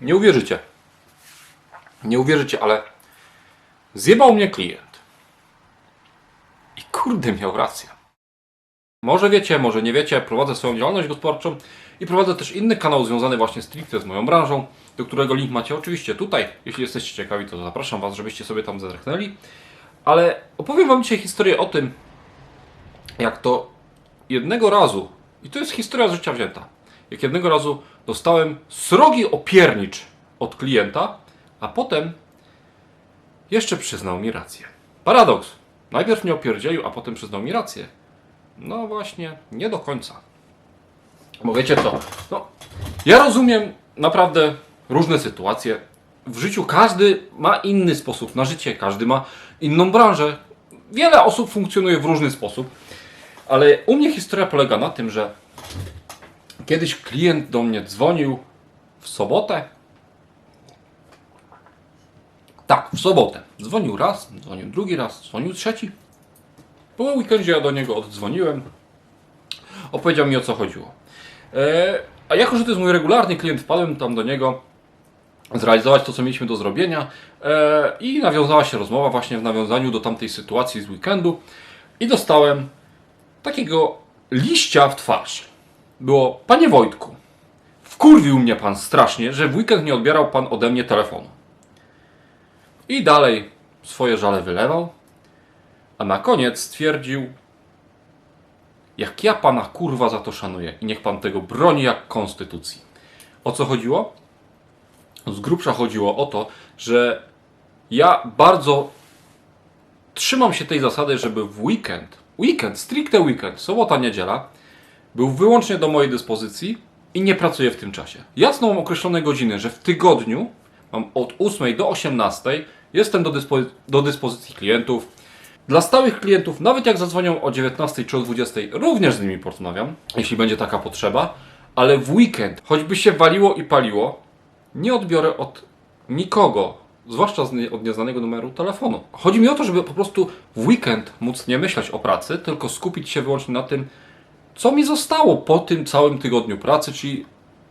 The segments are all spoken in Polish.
Nie uwierzycie. Nie uwierzycie, ale zjebał mnie klient. I kurde miał rację. Może wiecie, może nie wiecie, prowadzę swoją działalność gospodarczą i prowadzę też inny kanał związany właśnie stricte z moją branżą, do którego link macie oczywiście tutaj. Jeśli jesteście ciekawi, to zapraszam Was, żebyście sobie tam zerknęli. Ale opowiem Wam dzisiaj historię o tym, jak to jednego razu, i to jest historia z życia wzięta, jak jednego razu dostałem srogi opiernicz od klienta, a potem jeszcze przyznał mi rację. Paradoks. Najpierw mnie opierdzielił, a potem przyznał mi rację. No właśnie, nie do końca. Bo wiecie co? No, ja rozumiem naprawdę różne sytuacje. W życiu każdy ma inny sposób na życie, każdy ma inną branżę. Wiele osób funkcjonuje w różny sposób, ale u mnie historia polega na tym, że kiedyś klient do mnie dzwonił w sobotę. Tak, w sobotę. Dzwonił raz, dzwonił drugi raz, dzwonił trzeci. Po weekendzie ja do niego oddzwoniłem. Opowiedział mi o co chodziło. E, a jako, że to jest mój regularny klient, wpadłem tam do niego zrealizować to, co mieliśmy do zrobienia e, i nawiązała się rozmowa właśnie w nawiązaniu do tamtej sytuacji z weekendu i dostałem takiego liścia w twarz. Było, panie Wojtku, wkurwił mnie pan strasznie, że w weekend nie odbierał pan ode mnie telefonu. I dalej swoje żale wylewał, a na koniec stwierdził, jak ja pana kurwa za to szanuję i niech pan tego broni jak konstytucji. O co chodziło? Z grubsza chodziło o to, że ja bardzo trzymam się tej zasady, żeby w weekend, weekend, stricte weekend, sobota, niedziela, był wyłącznie do mojej dyspozycji i nie pracuję w tym czasie. Jasno mam określone godziny, że w tygodniu mam od 8 do 18, jestem do, dyspo- do dyspozycji klientów. Dla stałych klientów, nawet jak zadzwonią o 19 czy o 20, również z nimi porozmawiam, jeśli będzie taka potrzeba, ale w weekend, choćby się waliło i paliło, nie odbiorę od nikogo, zwłaszcza od nieznanego numeru telefonu. Chodzi mi o to, żeby po prostu w weekend móc nie myśleć o pracy, tylko skupić się wyłącznie na tym, co mi zostało po tym całym tygodniu pracy, czyli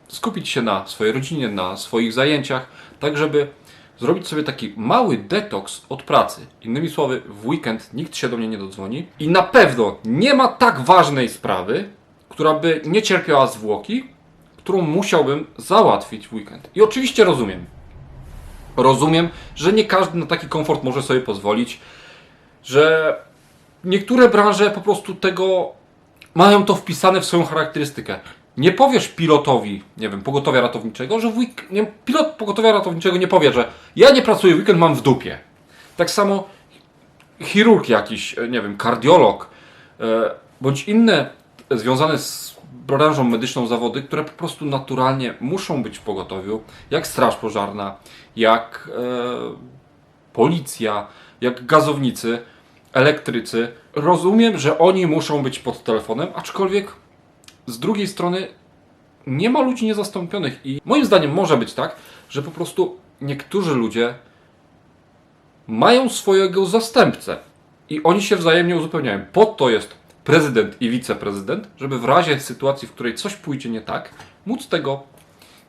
skupić się na swojej rodzinie, na swoich zajęciach, tak żeby zrobić sobie taki mały detoks od pracy. Innymi słowy, w weekend nikt się do mnie nie dodzwoni i na pewno nie ma tak ważnej sprawy, która by nie cierpiała zwłoki, którą musiałbym załatwić w weekend. I oczywiście rozumiem. Rozumiem, że nie każdy na taki komfort może sobie pozwolić, że niektóre branże po prostu tego mają to wpisane w swoją charakterystykę. Nie powiesz pilotowi, nie wiem, pogotowia ratowniczego, że week- nie, pilot pogotowia ratowniczego nie powie, że ja nie pracuję w weekend, mam w dupie. Tak samo chirurg jakiś, e, nie wiem, kardiolog, e, bądź inne związane z branżą medyczną zawody, które po prostu naturalnie muszą być w pogotowiu, jak straż pożarna, jak e, policja, jak gazownicy, elektrycy. Rozumiem, że oni muszą być pod telefonem, aczkolwiek z drugiej strony nie ma ludzi niezastąpionych i moim zdaniem może być tak, że po prostu niektórzy ludzie mają swojego zastępcę i oni się wzajemnie uzupełniają. Po to jest prezydent i wiceprezydent, żeby w razie sytuacji, w której coś pójdzie nie tak, móc tego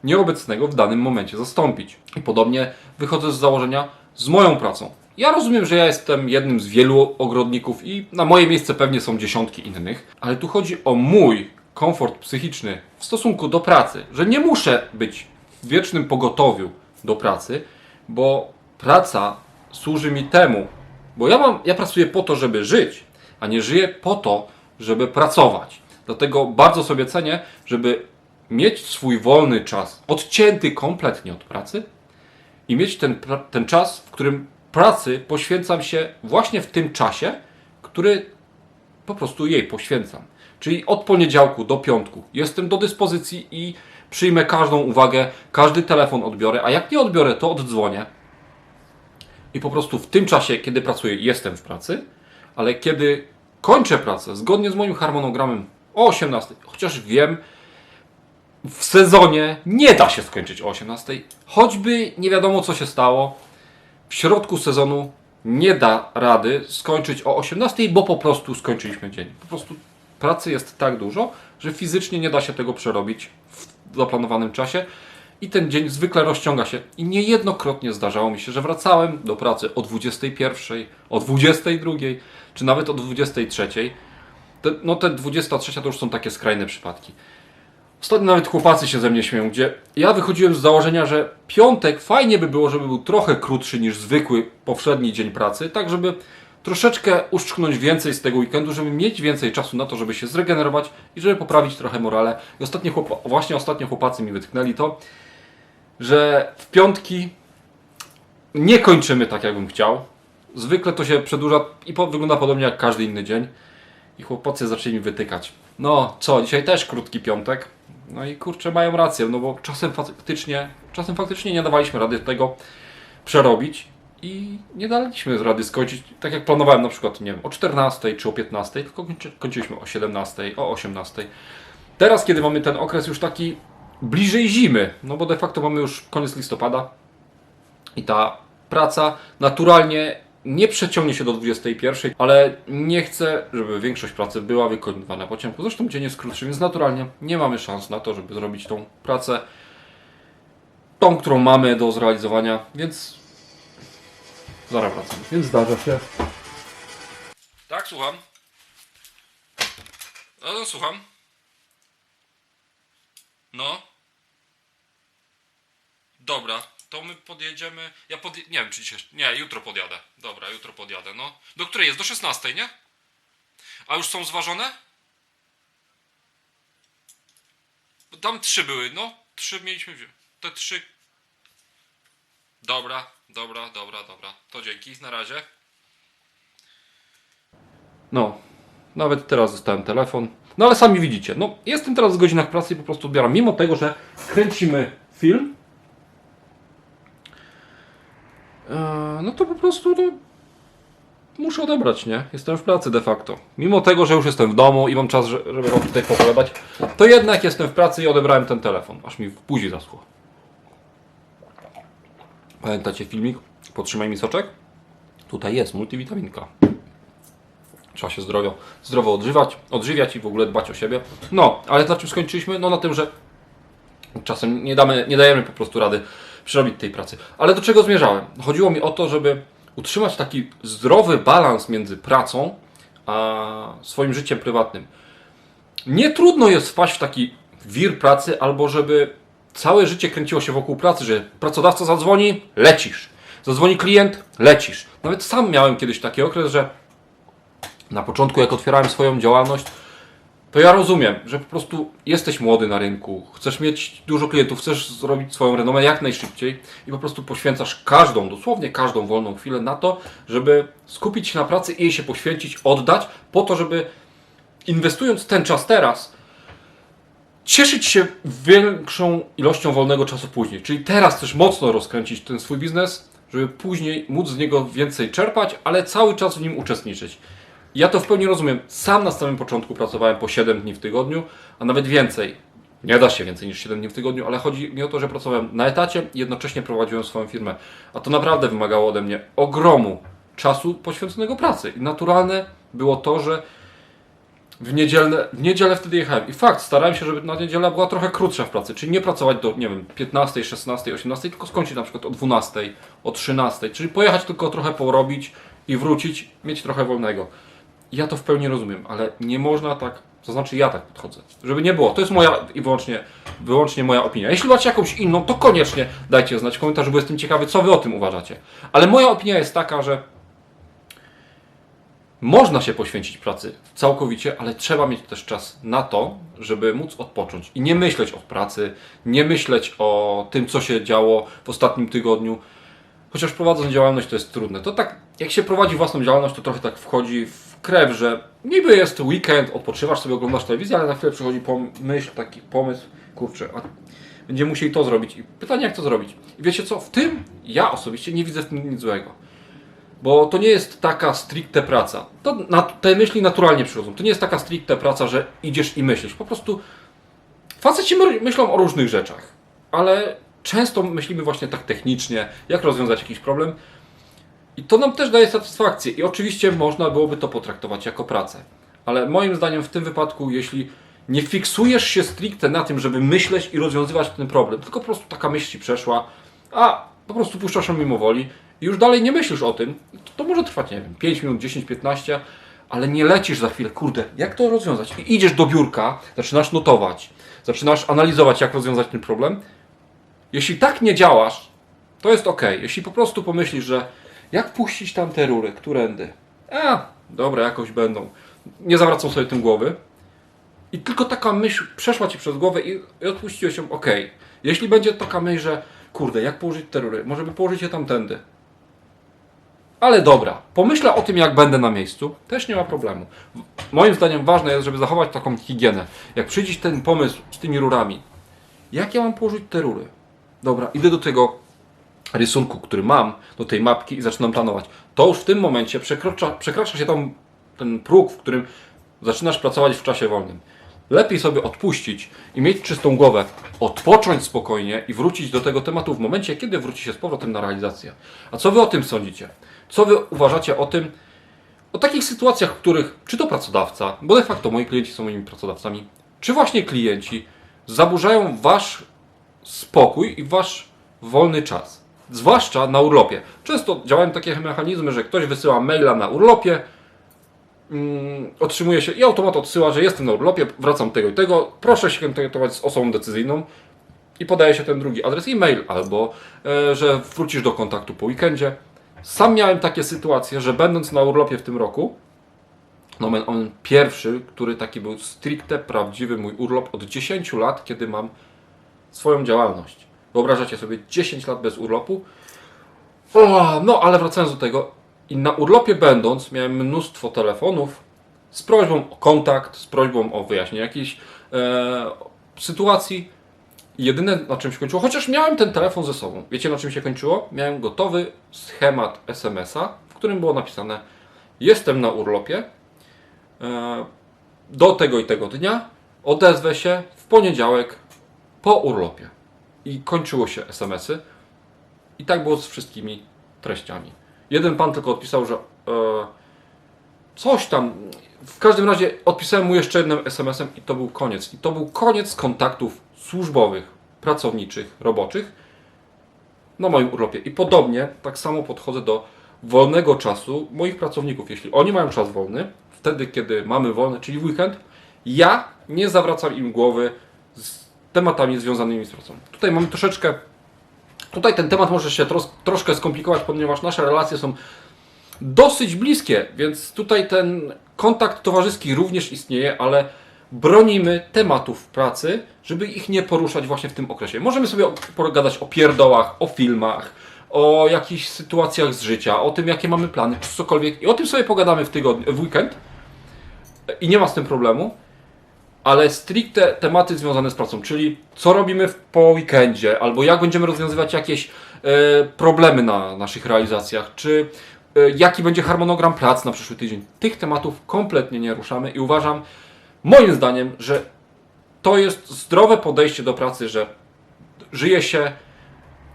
nieobecnego w danym momencie zastąpić. I podobnie wychodzę z założenia z moją pracą. Ja rozumiem, że ja jestem jednym z wielu ogrodników i na moje miejsce pewnie są dziesiątki innych, ale tu chodzi o mój komfort psychiczny w stosunku do pracy, że nie muszę być w wiecznym pogotowiu do pracy, bo praca służy mi temu, bo ja mam, ja pracuję po to, żeby żyć, a nie żyję po to, żeby pracować. Dlatego bardzo sobie cenię, żeby mieć swój wolny czas odcięty kompletnie od pracy i mieć ten, ten czas, w którym pracy poświęcam się właśnie w tym czasie, który po prostu jej poświęcam. Czyli od poniedziałku do piątku jestem do dyspozycji i przyjmę każdą uwagę, każdy telefon odbiorę, a jak nie odbiorę, to oddzwonię. i po prostu w tym czasie, kiedy pracuję, jestem w pracy, ale kiedy kończę pracę zgodnie z moim harmonogramem o 18, chociaż wiem, w sezonie nie da się skończyć o 18, choćby nie wiadomo co się stało, w środku sezonu nie da rady skończyć o 18, bo po prostu skończyliśmy dzień. Po prostu pracy jest tak dużo, że fizycznie nie da się tego przerobić w zaplanowanym czasie i ten dzień zwykle rozciąga się. I niejednokrotnie zdarzało mi się, że wracałem do pracy o 21, o 22, czy nawet o 23. Te, no te 23 to już są takie skrajne przypadki. Ostatnio nawet chłopacy się ze mnie śmieją, gdzie ja wychodziłem z założenia, że piątek fajnie by było, żeby był trochę krótszy niż zwykły powszedni dzień pracy, tak żeby troszeczkę uszczknąć więcej z tego weekendu, żeby mieć więcej czasu na to, żeby się zregenerować i żeby poprawić trochę morale. I ostatnio chłopa- właśnie ostatnio chłopacy mi wytknęli to, że w piątki nie kończymy tak, jakbym chciał. Zwykle to się przedłuża i po, wygląda podobnie jak każdy inny dzień. I chłopacy zaczęli mi wytykać. No co, dzisiaj też krótki piątek. No i kurczę, mają rację, no bo czasem faktycznie, czasem faktycznie nie dawaliśmy rady tego przerobić i nie daliśmy rady skończyć tak jak planowałem na przykład, nie wiem, o 14 czy o 15, tylko kończy, kończyliśmy o 17, o 18. Teraz, kiedy mamy ten okres już taki bliżej zimy, no bo de facto mamy już koniec listopada i ta praca naturalnie nie przeciągnie się do 21, ale nie chcę, żeby większość pracy była wykonywana po ciemku. Zresztą dzień jest krótszy, więc naturalnie nie mamy szans na to, żeby zrobić tą pracę, tą, którą mamy do zrealizowania, więc zaraz wracam. Więc zdarza się. Tak, słucham. No, no słucham. No. Dobra, to my podjedziemy. Ja pod... Nie wiem, czy dzisiaj. Nie, jutro podjadę. Dobra, jutro podjadę. No. Do której jest? Do 16, nie? A już są zważone? Bo Tam trzy były, no. Trzy mieliśmy. Te trzy. Dobra, dobra, dobra, dobra. To dzięki, na razie. No, nawet teraz dostałem telefon. No ale sami widzicie, no jestem teraz w godzinach pracy i po prostu odbieram. Mimo tego, że kręcimy film, Eee, no to po prostu no, muszę odebrać, nie? Jestem w pracy de facto. Mimo tego, że już jestem w domu i mam czas, że- żeby wam tutaj popowiadać, to jednak jestem w pracy i odebrałem ten telefon, aż mi w buzi zaschło. Pamiętacie filmik? Potrzymaj mi soczek? Tutaj jest multivitaminka. Trzeba się zdrowo, zdrowo odżywać, odżywiać i w ogóle dbać o siebie. No, ale na czym skończyliśmy? No na tym, że czasem nie, damy, nie dajemy po prostu rady przerobić tej pracy. Ale do czego zmierzałem? Chodziło mi o to, żeby utrzymać taki zdrowy balans między pracą a swoim życiem prywatnym. Nie trudno jest wpaść w taki wir pracy, albo żeby całe życie kręciło się wokół pracy, że pracodawca zadzwoni, lecisz. Zadzwoni klient, lecisz. Nawet sam miałem kiedyś taki okres, że na początku, jak otwierałem swoją działalność, to ja rozumiem, że po prostu jesteś młody na rynku, chcesz mieć dużo klientów, chcesz zrobić swoją renomę jak najszybciej i po prostu poświęcasz każdą, dosłownie każdą wolną chwilę na to, żeby skupić się na pracy i jej się poświęcić, oddać, po to, żeby inwestując ten czas teraz, cieszyć się większą ilością wolnego czasu później. Czyli teraz też mocno rozkręcić ten swój biznes, żeby później móc z niego więcej czerpać, ale cały czas w nim uczestniczyć. Ja to w pełni rozumiem. Sam na samym początku pracowałem po 7 dni w tygodniu, a nawet więcej. Nie da się więcej niż 7 dni w tygodniu, ale chodzi mi o to, że pracowałem na etacie i jednocześnie prowadziłem swoją firmę. A to naprawdę wymagało ode mnie ogromu czasu poświęconego pracy. I naturalne było to, że w, niedzielne, w niedzielę wtedy jechałem. I fakt, starałem się, żeby na niedziela była trochę krótsza w pracy, czyli nie pracować do, nie wiem, 15, 16, 18, tylko skończyć na przykład o 12, o 13, czyli pojechać tylko trochę porobić i wrócić, mieć trochę wolnego. Ja to w pełni rozumiem, ale nie można tak, to znaczy ja tak podchodzę, żeby nie było. To jest moja i wyłącznie, wyłącznie moja opinia. Jeśli macie jakąś inną, to koniecznie dajcie znać w komentarzu, bo jestem ciekawy, co wy o tym uważacie. Ale moja opinia jest taka, że można się poświęcić pracy całkowicie, ale trzeba mieć też czas na to, żeby móc odpocząć i nie myśleć o pracy, nie myśleć o tym, co się działo w ostatnim tygodniu. Chociaż prowadząc działalność to jest trudne. To tak, jak się prowadzi własną działalność, to trochę tak wchodzi w krew, że niby jest weekend, odpoczywasz sobie, oglądasz telewizję, ale na chwilę przychodzi pomyśl, taki pomysł, kurczę, a będziemy musieli to zrobić. I pytanie, jak to zrobić? I wiecie co, w tym ja osobiście nie widzę w tym nic złego. Bo to nie jest taka stricte praca. To na, te myśli naturalnie przychodzą. To nie jest taka stricte praca, że idziesz i myślisz. Po prostu faceci my- myślą o różnych rzeczach, ale często myślimy właśnie tak technicznie, jak rozwiązać jakiś problem. I to nam też daje satysfakcję. I oczywiście można byłoby to potraktować jako pracę. Ale moim zdaniem w tym wypadku, jeśli nie fiksujesz się stricte na tym, żeby myśleć i rozwiązywać ten problem, tylko po prostu taka myśl ci przeszła, a po prostu puszczasz ją mimo woli i już dalej nie myślisz o tym, to, to może trwać, nie wiem, 5 minut, 10, 15, ale nie lecisz za chwilę, kurde, jak to rozwiązać? I idziesz do biurka, zaczynasz notować, zaczynasz analizować, jak rozwiązać ten problem. Jeśli tak nie działasz, to jest ok. Jeśli po prostu pomyślisz, że jak puścić tam te rury, którędy? A, dobra, jakoś będą. Nie zawracam sobie tym głowy. I tylko taka myśl przeszła ci przez głowę i, i odpuściłeś ją, ok. Jeśli będzie taka myśl, że kurde, jak położyć te rury? Może by położyć je tamtędy. Ale dobra, pomyślę o tym, jak będę na miejscu, też nie ma problemu. Moim zdaniem ważne jest, żeby zachować taką higienę. Jak przyjdzie ten pomysł z tymi rurami, jak ja mam położyć te rury? Dobra, idę do tego rysunku, który mam, do tej mapki i zaczynam planować. To już w tym momencie przekracza, przekracza się tam ten próg, w którym zaczynasz pracować w czasie wolnym. Lepiej sobie odpuścić i mieć czystą głowę, odpocząć spokojnie i wrócić do tego tematu w momencie, kiedy wróci się z powrotem na realizację. A co wy o tym sądzicie? Co wy uważacie o tym, o takich sytuacjach, w których czy to pracodawca, bo de facto moi klienci są moimi pracodawcami, czy właśnie klienci zaburzają wasz spokój i wasz wolny czas. Zwłaszcza na urlopie. Często działają takie mechanizmy, że ktoś wysyła maila na urlopie, mm, otrzymuje się i automat odsyła, że jestem na urlopie, wracam tego i tego, proszę się kontaktować z osobą decyzyjną i podaje się ten drugi adres e-mail, albo e, że wrócisz do kontaktu po weekendzie. Sam miałem takie sytuacje, że będąc na urlopie w tym roku, nomen on pierwszy, który taki był stricte prawdziwy mój urlop od 10 lat, kiedy mam swoją działalność. Wyobrażacie sobie 10 lat bez urlopu? O, no, ale wracając do tego, i na urlopie będąc, miałem mnóstwo telefonów z prośbą o kontakt, z prośbą o wyjaśnienie jakiejś e, sytuacji. Jedyne na czym się kończyło, chociaż miałem ten telefon ze sobą. Wiecie na czym się kończyło? Miałem gotowy schemat SMS-a, w którym było napisane: Jestem na urlopie. E, do tego i tego dnia odezwę się w poniedziałek po urlopie. I kończyło się SMS-y. I tak było z wszystkimi treściami. Jeden pan tylko odpisał, że e, coś tam. W każdym razie odpisałem mu jeszcze jednym SMS-em i to był koniec. I to był koniec kontaktów służbowych, pracowniczych, roboczych na moim urlopie. I podobnie tak samo podchodzę do wolnego czasu moich pracowników. Jeśli oni mają czas wolny, wtedy kiedy mamy wolny, czyli w weekend, ja nie zawracam im głowy z tematami związanymi z pracą. Tutaj mamy troszeczkę. Tutaj ten temat może się tros, troszkę skomplikować, ponieważ nasze relacje są dosyć bliskie, więc tutaj ten kontakt towarzyski również istnieje, ale bronimy tematów pracy, żeby ich nie poruszać właśnie w tym okresie. Możemy sobie pogadać o pierdołach, o filmach, o jakichś sytuacjach z życia, o tym, jakie mamy plany, czy cokolwiek. I o tym sobie pogadamy w tygodniu, w weekend. I nie ma z tym problemu. Ale stricte tematy związane z pracą, czyli co robimy po weekendzie, albo jak będziemy rozwiązywać jakieś e, problemy na naszych realizacjach, czy e, jaki będzie harmonogram prac na przyszły tydzień. Tych tematów kompletnie nie ruszamy i uważam, moim zdaniem, że to jest zdrowe podejście do pracy, że żyje się,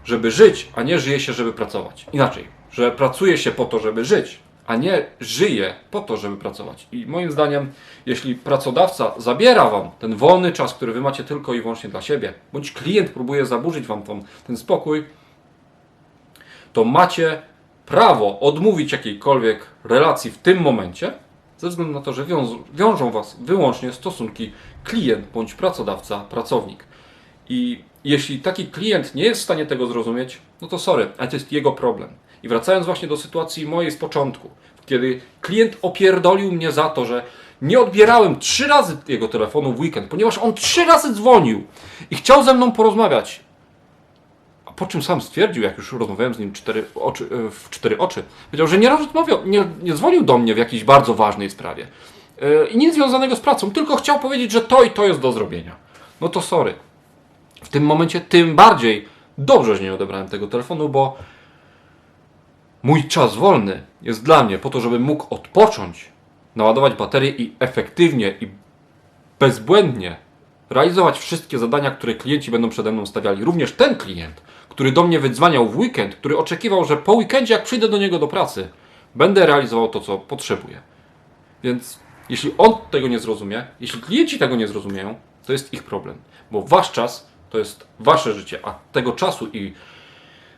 żeby żyć, a nie żyje się, żeby pracować. Inaczej, że pracuje się po to, żeby żyć, a nie żyje po to, żeby pracować. I moim zdaniem, jeśli pracodawca zabiera Wam ten wolny czas, który Wy macie tylko i wyłącznie dla siebie, bądź klient próbuje zaburzyć Wam tą, ten spokój, to macie prawo odmówić jakiejkolwiek relacji w tym momencie, ze względu na to, że wiąż, wiążą Was wyłącznie stosunki klient bądź pracodawca, pracownik. I jeśli taki klient nie jest w stanie tego zrozumieć, no to sorry, ale to jest jego problem. I wracając właśnie do sytuacji mojej z początku, kiedy klient opierdolił mnie za to, że nie odbierałem trzy razy jego telefonu w weekend, ponieważ on trzy razy dzwonił i chciał ze mną porozmawiać. A po czym sam stwierdził, jak już rozmawiałem z nim cztery oczy, e, w cztery oczy, powiedział, że nie rozmawiał, nie, nie dzwonił do mnie w jakiejś bardzo ważnej sprawie. E, I nic związanego z pracą, tylko chciał powiedzieć, że to i to jest do zrobienia. No to sorry. W tym momencie tym bardziej dobrze, że nie odebrałem tego telefonu, bo Mój czas wolny jest dla mnie po to, żebym mógł odpocząć, naładować baterię i efektywnie i bezbłędnie realizować wszystkie zadania, które klienci będą przede mną stawiali. Również ten klient, który do mnie wydzwaniał w weekend, który oczekiwał, że po weekendzie, jak przyjdę do niego do pracy, będę realizował to, co potrzebuje. Więc jeśli on tego nie zrozumie, jeśli klienci tego nie zrozumieją, to jest ich problem. Bo wasz czas to jest wasze życie, a tego czasu i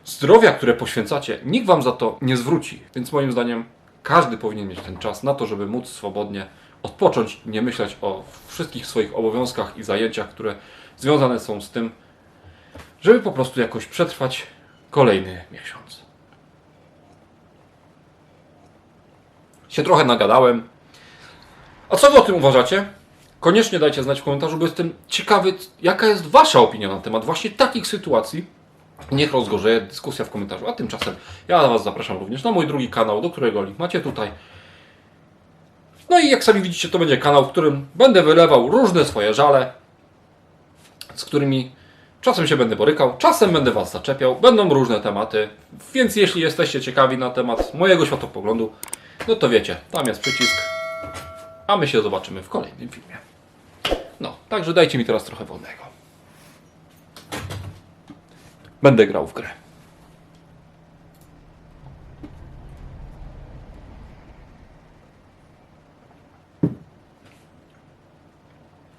zdrowia, które poświęcacie, nikt wam za to nie zwróci. Więc moim zdaniem każdy powinien mieć ten czas na to, żeby móc swobodnie odpocząć, nie myśleć o wszystkich swoich obowiązkach i zajęciach, które związane są z tym, żeby po prostu jakoś przetrwać kolejny miesiąc. Się trochę nagadałem. A co wy o tym uważacie? Koniecznie dajcie znać w komentarzu, bo jestem ciekawy, jaka jest wasza opinia na temat właśnie takich sytuacji. Niech rozgorzeje dyskusja w komentarzu. A tymczasem ja Was zapraszam również na mój drugi kanał, do którego link macie tutaj. No i jak sami widzicie, to będzie kanał, w którym będę wylewał różne swoje żale, z którymi czasem się będę borykał, czasem będę Was zaczepiał. Będą różne tematy, więc jeśli jesteście ciekawi na temat mojego światopoglądu, no to wiecie, tam jest przycisk, a my się zobaczymy w kolejnym filmie. No, także dajcie mi teraz trochę wolnego. Będę grał w grę.